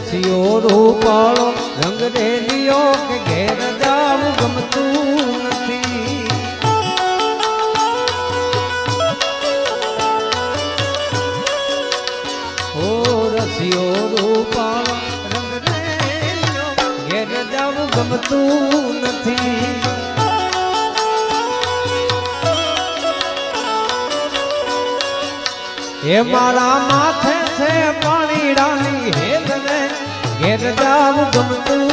રસિયો રૂપાળો, રંગ રેલિયો કે ઘેર જાવું ગમતું નથી. ઓ રસિયો રૂપાળો, રંગ રેલિયો, ઘેર જાવું ગમતું નથી. હે મારા માથે છે પાણીડાની હેલ રે ઘેર જાવું ગમતું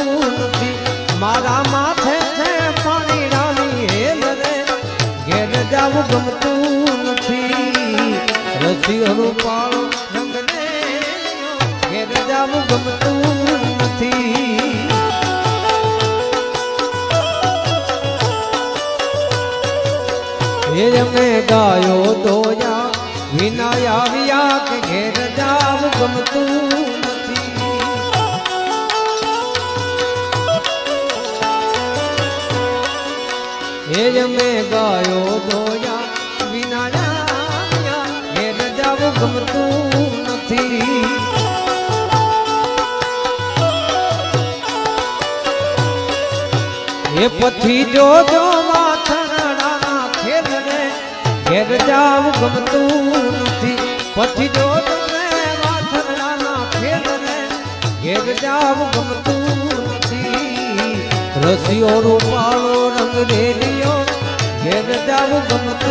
નથી. મારા માથે છે પાણીડાની હેલ રે ઘેર જાવું ગમતું નથી. રસી રૂપાળો રંગને ઘેર જાવું ગમતું નથી. એ અમે ગાયો દોયા, વિના આવ્યા કે ઘેર ગમતું જ અમે ગાયો ગમતું એ પછી જો જો ખેલ રે ઘેર જાવ ગમતું નથી. પછી જો ઘેર જાવ ગમતું નથી. રસિયો રૂપાળો રંગ રેલિયો ઘેર જાવ ગમતું